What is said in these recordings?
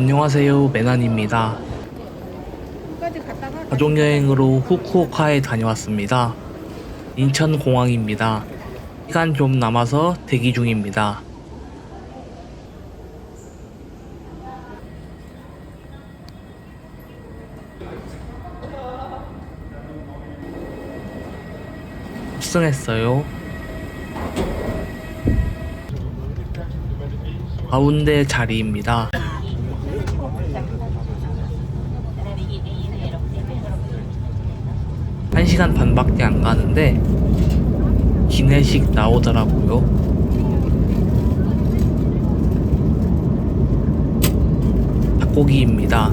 안녕하세요, 갔다가 가족여행으로 후쿠오카에 다녀왔습니다. 인천공항입니다. 시간 좀 남아서 대기 중입니다. 탑승했어요. 가운데 자리입니다. 1시간 반밖에 안 가는데 기내식 나오더라고요. 닭고기입니다.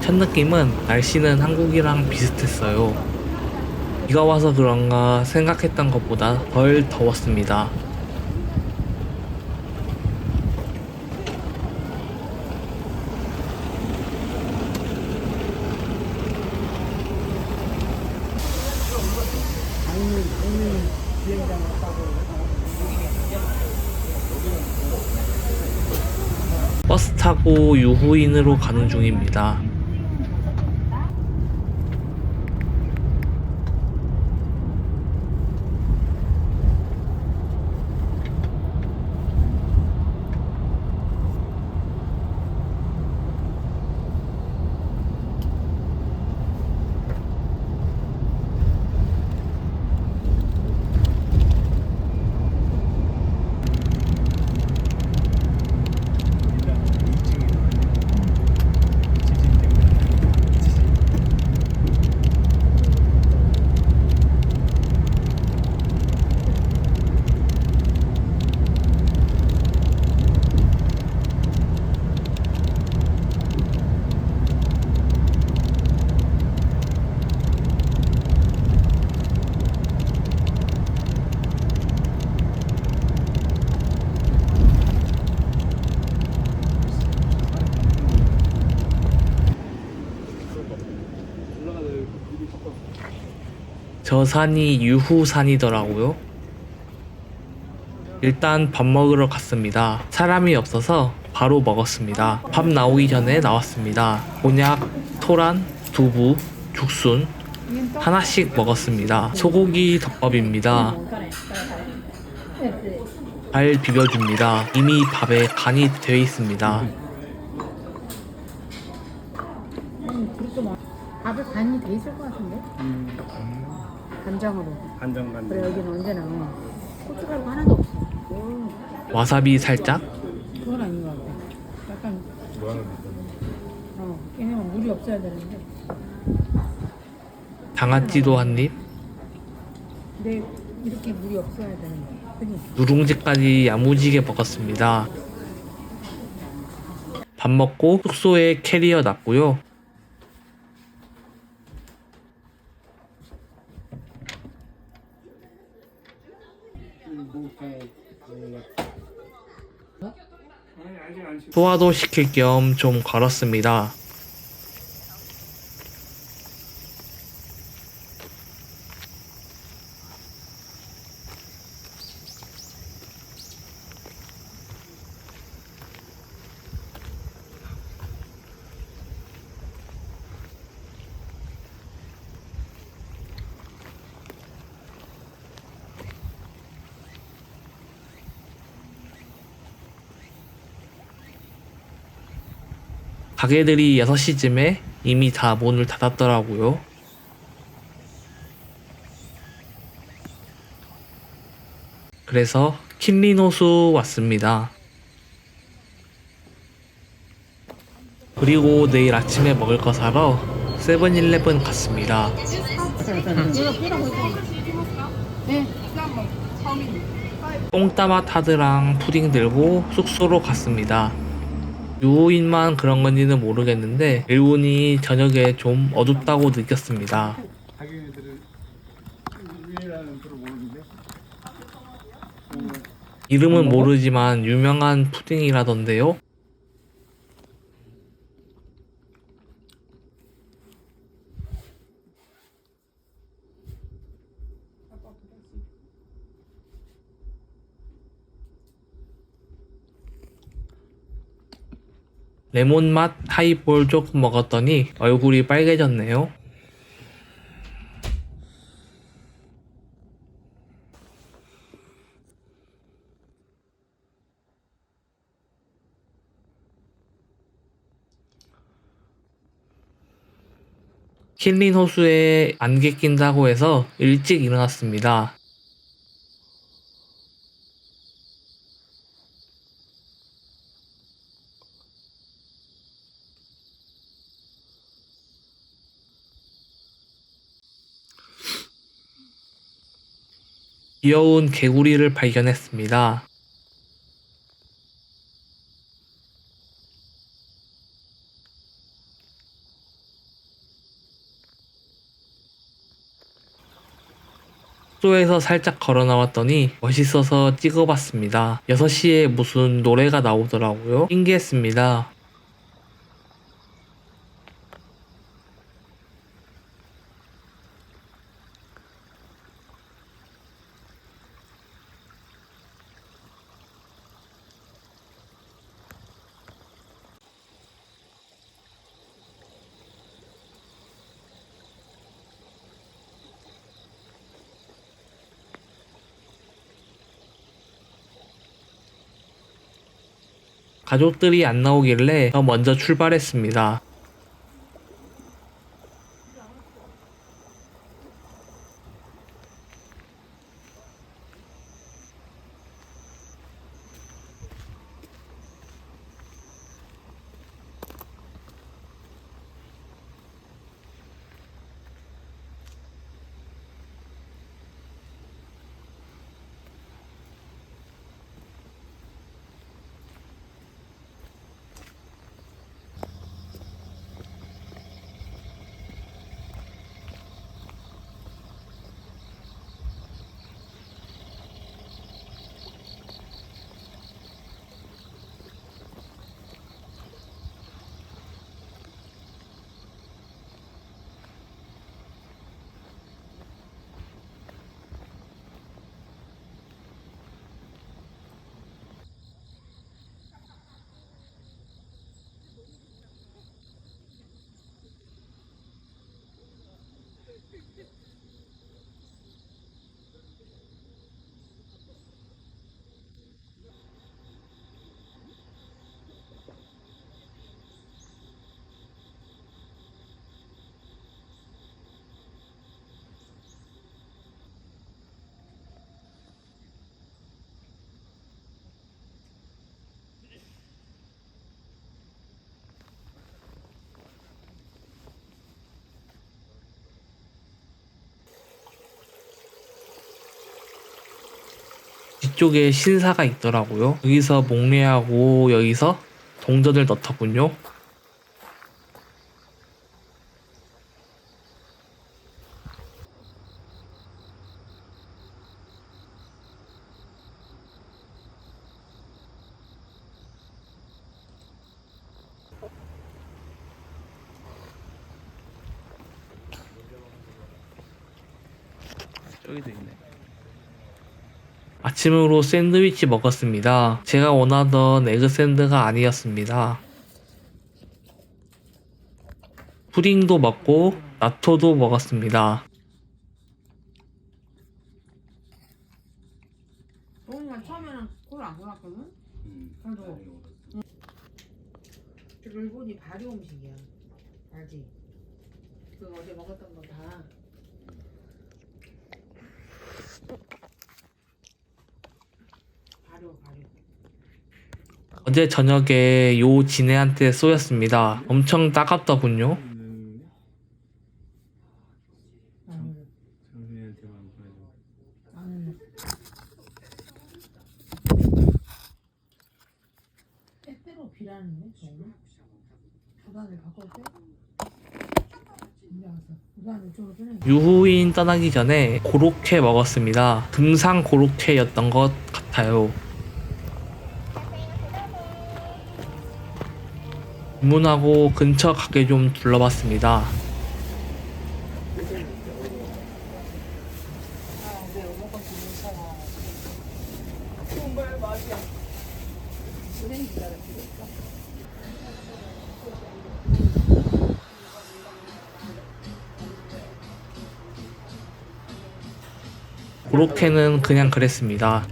첫 느낌은 날씨는 한국이랑 비슷했어요. 비가 와서 그런가 생각했던 것보다 덜 더웠습니다. 버스 타고 유후인으로 가는 중입니다. 저 산이 유후산이더라고요. 일단 밥 먹으러 갔습니다. 사람이 없어서 바로 먹었습니다. 밥 나오기 전에 나왔습니다. 곤약, 토란, 두부, 죽순 하나씩 먹었습니다. 소고기 덮밥입니다. 잘 비벼줍니다. 이미 밥에 간이 되어 있습니다. 밥에 간이 돼 있을 것 같은데 음, 간장으로. 간장 간장. 그래 여기는 언제나 고춧가루가 하나도 없어. 오, 와사비 살짝? 그건 아닌 것 같아. 약간 뭐어 얘네는 물이 없어야 되는데. 장아찌도 한 입, 근데 이렇게 물이 없어야 되는데. 그니 누룽지까지 야무지게 먹었습니다. 밥 먹고 숙소에 캐리어 놨고요. 아니 아직 안 씻. 소화도 시킬 겸 좀 걸었습니다. 가게들이 6시쯤에 이미 다 문을 닫았더라고요. 그래서 킨리노수 왔습니다. 그리고 내일 아침에 먹을 거 사러 세븐일레븐 갔습니다. 똥따맛 하드랑 푸딩 들고 숙소로 갔습니다. 유호인만 그런 건지는 모르겠는데 일본이 저녁에 좀 어둡다고 느꼈습니다. 이름은 모르지만 유명한 푸딩이라던데요. 레몬 맛 하이볼 조금 먹었더니 얼굴이 빨개졌네요. 킬린 호수에 안개 낀다고 해서 일찍 일어났습니다. 귀여운 개구리를 발견했습니다. 숙소에서 살짝 걸어 나왔더니 멋있어서 찍어봤습니다. 6시에 무슨 노래가 나오더라고요. 신기했습니다. 가족들이 안 나오길래 더 먼저 출발했습니다. 뒤쪽에 신사가 있더라고요. 여기서 목례하고 여기서 동전을 넣더군요. 아침으로 샌드위치 먹었습니다. 제가 원하던 에그 샌드가 아니었습니다. 푸딩도 먹고 나토도 먹었습니다. 동이가 처음에는 코를 안 골랐거든? 그래도 일본이 발효 음식이야 알지? 그 어제 먹었던 거 다 발효 발효 어제 저녁에 요 지네한테 쏘였습니다. 엄청 따갑더군요. 유후인 떠나기 전에 고로케 먹었습니다. 금상 고로케였던 것 같아요. 주문하고 근처 가게 좀 둘러봤습니다. 그렇게는 그냥 그랬습니다.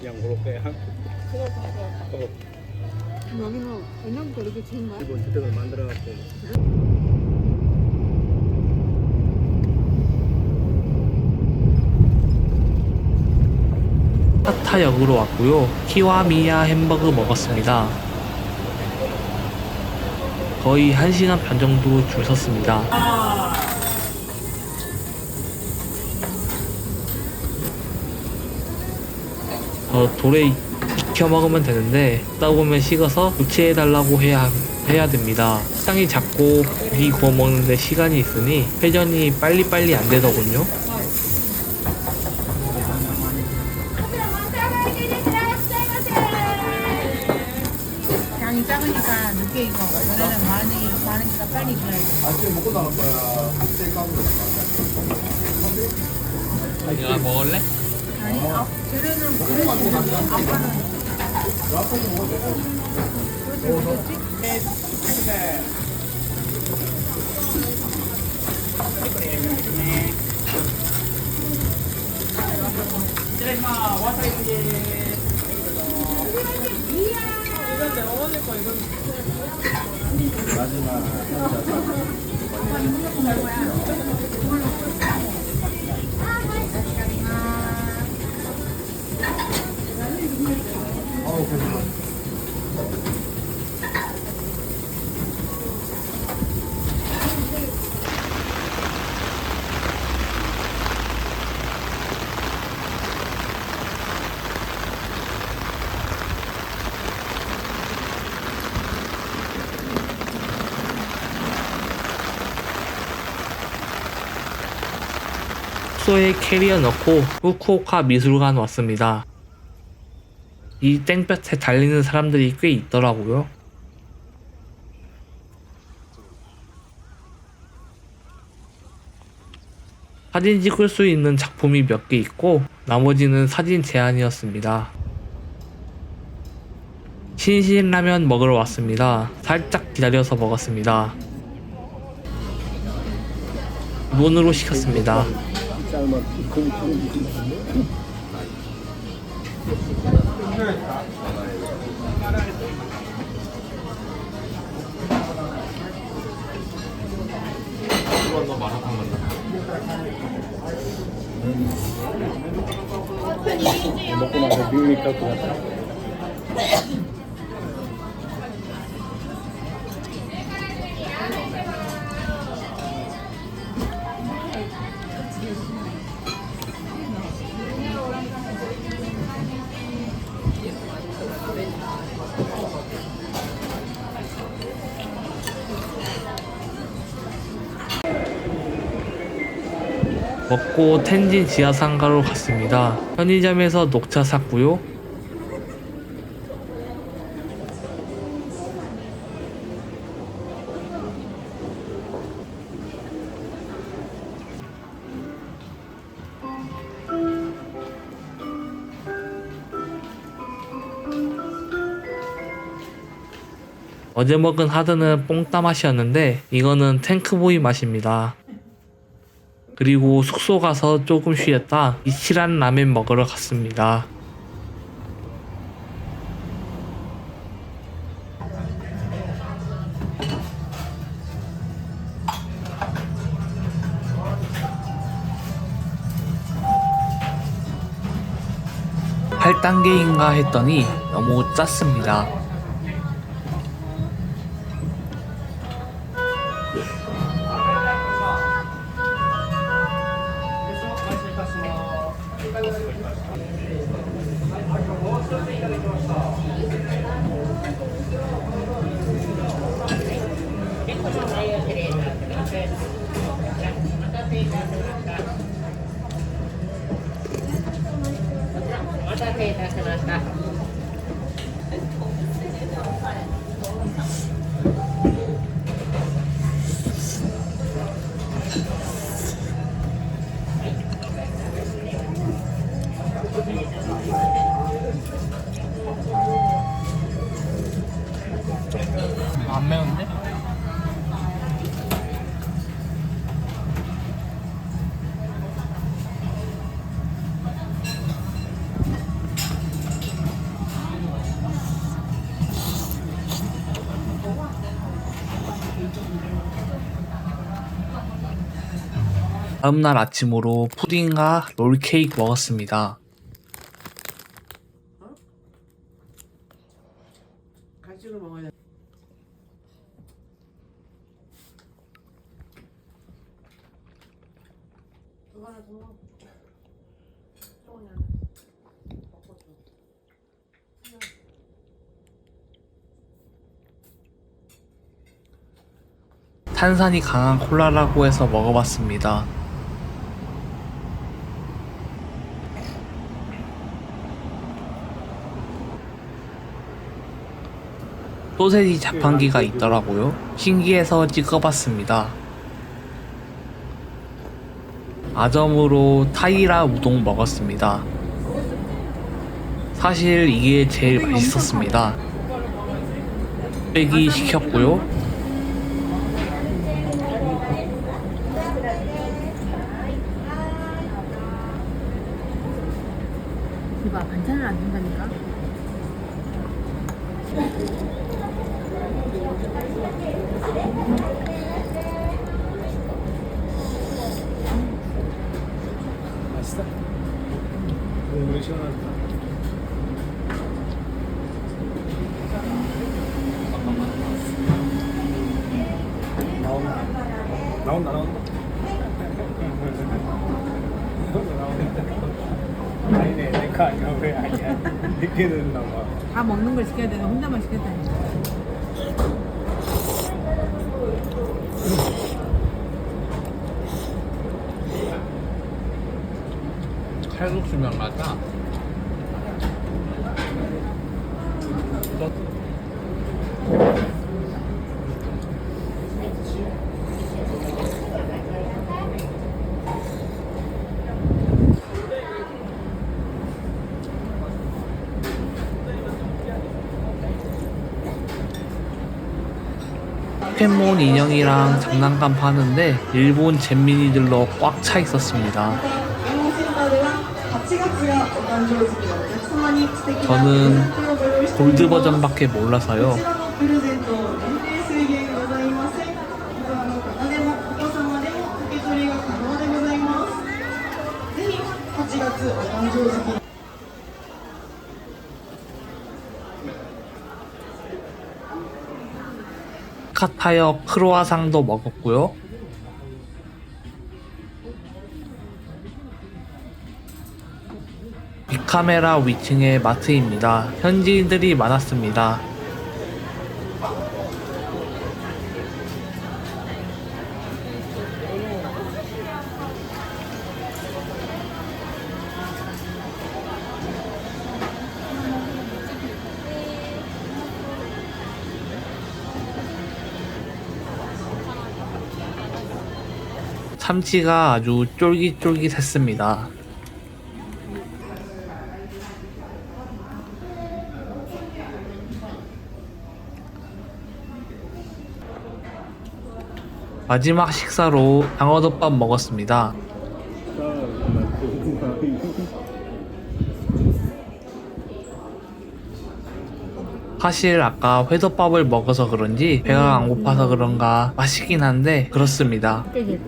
그냥 그렇게 한 여기는 옛날부터 이렇게 지은 거야? 일본 주택을 만들어 갖고 파타역으로 왔고요. 키와미야 햄버거 먹었습니다. 거의 1시간 반 정도 줄 섰습니다. 어, 돌에 익혀 먹으면 되는데 따 보면 식어서 교체해 달라고 해야 해야 됩니다. 식당이 작고 고기 구워 먹는데 시간이 있으니 회전이 빨리빨리 안 되더군요. 양이 작으니까 늦게 익어. 원래는 많이 많으니까 빨리 익어야지. 내가 먹을래? 아니, 아, 쟤네는 그릇이 있는데 아빠 숙소에 캐리어 넣고 후쿠오카 미술관 왔습니다. 이 땡볕에 달리는 사람들이 꽤 있더라고요. 사진 찍을 수 있는 작품이 몇 개 있고 나머지는 사진 제한이었습니다. 신신라면 먹으러 왔습니다. 살짝 기다려서 먹었습니다. 문으로 시켰습니다. 짤만 그 먹고 나서 빅미 깎고 갔 다. 먹고 텐진 지하상가로 갔습니다. 편의점에서 녹차 샀고요. 어제 먹은 하드는 뽕따 맛이었는데 이거는 탱크보이 맛입니다. 그리고 숙소 가서 조금 쉬었다 이치란 라멘 먹으러 갔습니다. 팔단계인가 했더니 너무 짰습니다. お待たせいたしました。 안 매운데? 다음날 아침으로 푸딩과 롤케이크 먹었습니다. 탄산이 강한 콜라라고 해서 먹어봤습니다. 소세지 자판기가 있더라고요. 신기해서 찍어봤습니다. 아점으로 타이라 우동 먹었습니다. 사실 이게 제일 맛있었습니다. 빼기 시켰고요. 이봐 반찬을 안 준다니까. 100개 된다고 먹는 걸 시켜야 되는 혼자만 시켰다니까. 칼국수면 맞아? 포켓몬 인형이랑 장난감 파는데 일본 잼민이들로 꽉 차 있었습니다. 저는 골드 버전밖에 몰라서요. に 카타역 크로아상도 먹었고요. 빅카메라 위층의 마트입니다. 현지인들이 많았습니다. 참치가 아주 쫄깃쫄깃했습니다. 마지막 식사로 장어덮밥 먹었습니다. 사실 아까 회덮밥을 먹어서 그런지 배가 안 고파서 그런가 맛있긴 한데 그렇습니다. 되게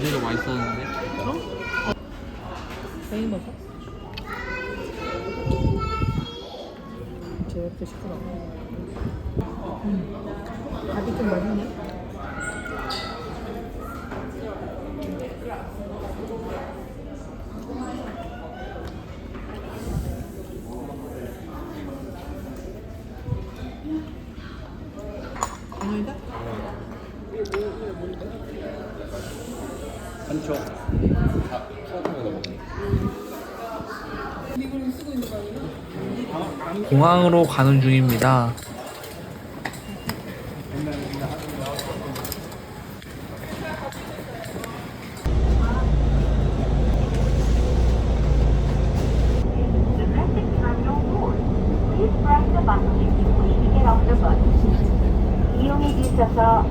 어제도 맛있었는데 베이 먹어? 제육도 시끄러. 음. 밥이 좀 맛있네. 공항으로 가는 중입니다.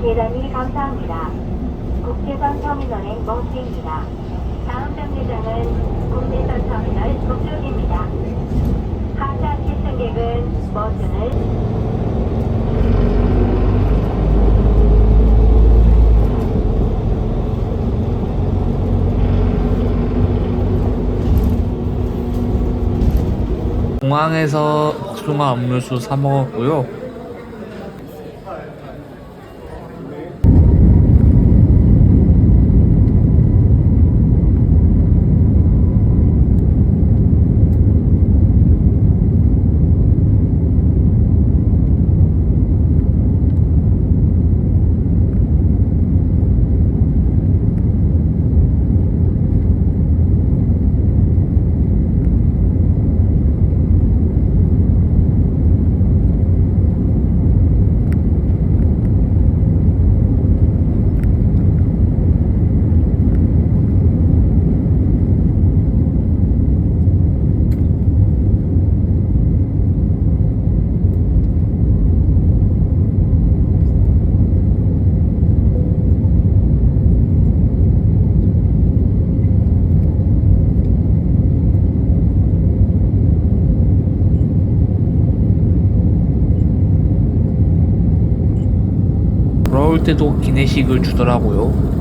대단히 감사합니다. 국제선 터미널의 멍게입니다. 다음 정류장은 국내선 터미널 북쪽입니다. 승객은 버튼을 공항에서 중화 음료수 사 먹었고요. 때도 기내식을 주더라고요.